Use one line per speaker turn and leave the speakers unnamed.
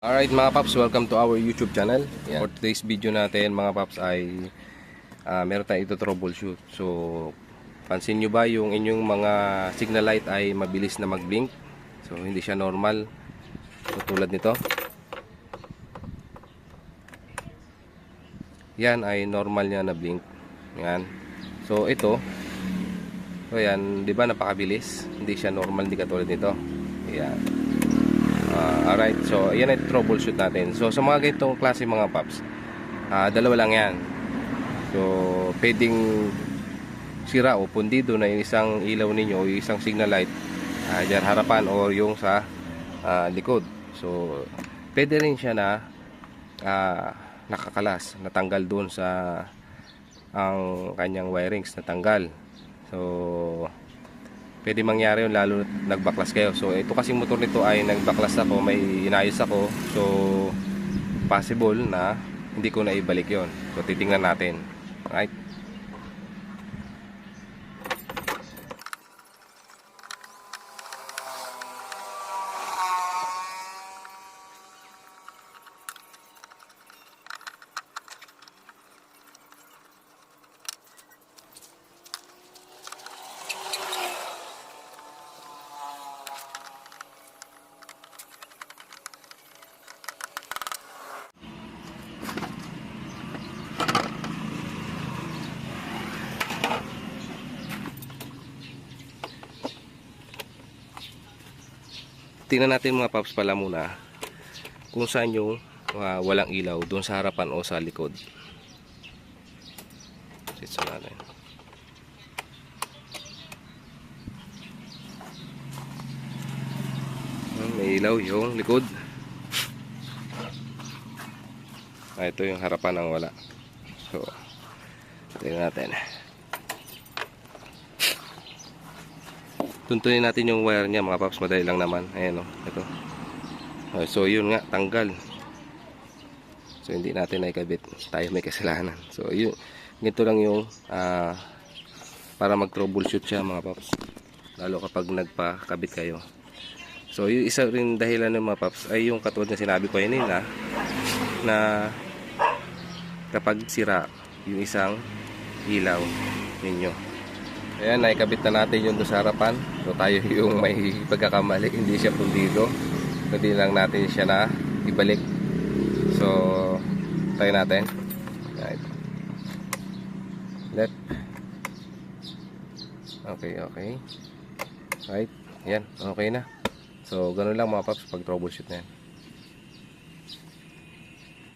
Alright mga paps, welcome to our YouTube channel. For today's video natin mga paps ay ah, meron tayong ito troubleshoot. So, pansin nyo ba yung inyong mga signal light ay mabilis na mag-blink? So, hindi siya normal. So, tulad nito. Yan ay normal niya na blink. Yan. So, ito. So, yan. Di ba napakabilis? Hindi siya normal, hindi katulad nito. Yan. Alright, so yan ay troubleshoot natin. So sa mga ganitong klase mga paps, ah, dalawa lang yan. So pwedeng sira o pundido na yung isang ilaw ninyo o isang signal light ah, dyan harapan o yung sa ah, likod. So pwede rin siya na ah, nakakalas, natanggal doon sa ang kanyang wirings natanggal. So pwede mangyari yun lalo nagbaklas kayo. So ito kasing motor nito ay nagbaklas ako may inayos ako. So possible na hindi ko na ibalik yon so titingnan natin. Right tingnan natin mga paps pala muna kung saan yung ah, walang ilaw doon sa harapan o sa likod. Sitso natin Ah, may ilaw yung likod. Ah, ito yung harapan ng wala. So tingnan natin tuntunin natin yung wire niya mga paps. Madali lang naman. Ayan o ito. Ah, so yun nga. Tanggal. So hindi natin naikabit. Tayo may kasalanan. So yun. Ganito lang yung ah, para mag troubleshoot siya mga paps. Lalo kapag nagpakabit kayo. So yung isa rin dahilan ng mga paps ay yung katulad na sinabi ko nila na kapag sira yung isang ilaw ninyo Ayan, naikabit na natin yung doon sa harapan. So tayo yung may pagkakamali, hindi siya pundido. Hindi lang natin siya na ibalik. So, try natin. Right. Left. Okay, okay. Right. Yan, okay na. So, ganun lang mga paps pag troubleshoot na yan.